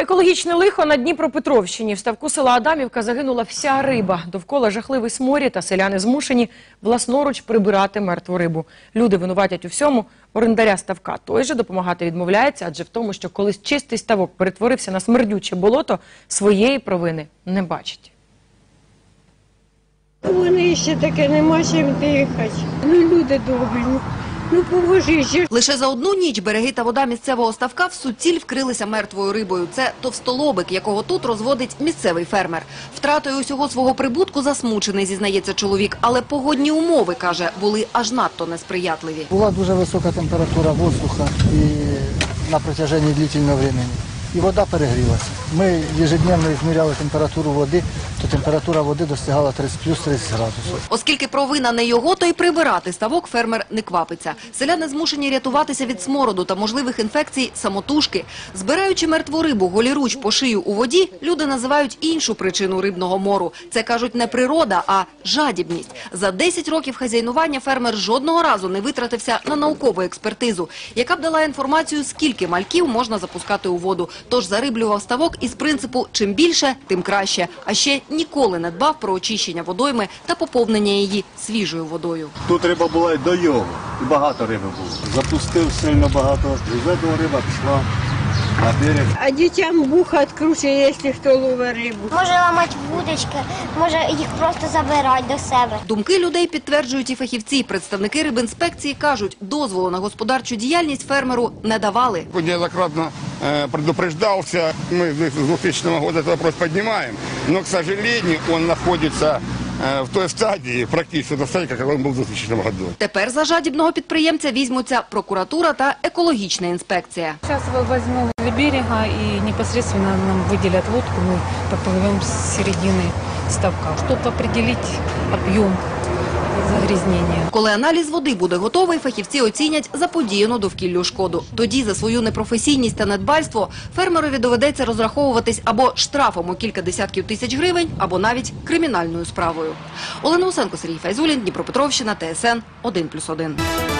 Екологічне лихо на Дніпропетровщині. В ставку села Адамівка загинула вся риба. Довкола жахливий сморід, та селяни змушені власноруч прибирати мертву рибу. Люди винуватять у всьому. Орендаря ставка той же допомагати відмовляється, адже в тому, що колись чистий ставок перетворився на смердюче болото, своєї провини не бачить. Вони ще таке нема чим дихати. Ну, люди добрі, ну, поможи. Лише за одну ніч береги та вода місцевого ставка в суціль вкрилися мертвою рибою. Це товстолобик, якого тут розводить місцевий фермер. Втратою усього свого прибутку засмучений, зізнається чоловік. Але погодні умови, каже, були аж надто несприятливі. Була дуже висока температура воздуха і на протяжении длительного времени. І вода перегрілася. Ми ежедневно зміряли температуру води, то температура води достигала 30 плюс 30 градусів. Оскільки провина не його, то й прибирати ставок фермер не квапиться. Селяни змушені рятуватися від смороду та можливих інфекцій самотужки. Збираючи мертву рибу голіруч по шию у воді, люди називають іншу причину рибного мору. Це, кажуть, не природа, а жадібність. За 10 років хазяйнування фермер жодного разу не витратився на наукову експертизу, яка б дала інформацію, скільки мальків можна запускати у воду. Тож зариблював ставок із принципу «чим більше, тим краще». А ще ніколи не дбав про очищення водойми та поповнення її свіжою водою. Тут риба була й до його, і багато риби було. Запустив сильно багато, з цього риба пішла на берег. А дітям вуха відкручує, якщо хто ловить рибу. Може ламати вудочки, може їх просто забирати до себе. Думки людей підтверджують і фахівці. Представники рибінспекції кажуть, дозволу на господарчу діяльність фермеру не давали. неоднократно э, предупреждался. Мы с 2000 года этот вопрос поднимаем. Но, к сожалению, он находится э, в той стадии, практически в той стадии, как он был в 2000 году. Тепер за жадібного підприємця візьмуться прокуратура та екологічна інспекція. Сейчас мы возьмем для берега и непосредственно нам выделят лодку, мы поплывем с середины ставка, чтобы определить объем загрязнения. Коли аналіз води буде готовий, фахівці оцінять заподіяну довкіллю шкоду. Тоді за свою непрофесійність та недбальство фермерові доведеться розраховуватись або штрафом у кілька десятків тисяч гривень, або навіть кримінальною справою. Олена Усенко, Сергій Файзулін, Дніпропетровщина, ТСН 1+,1.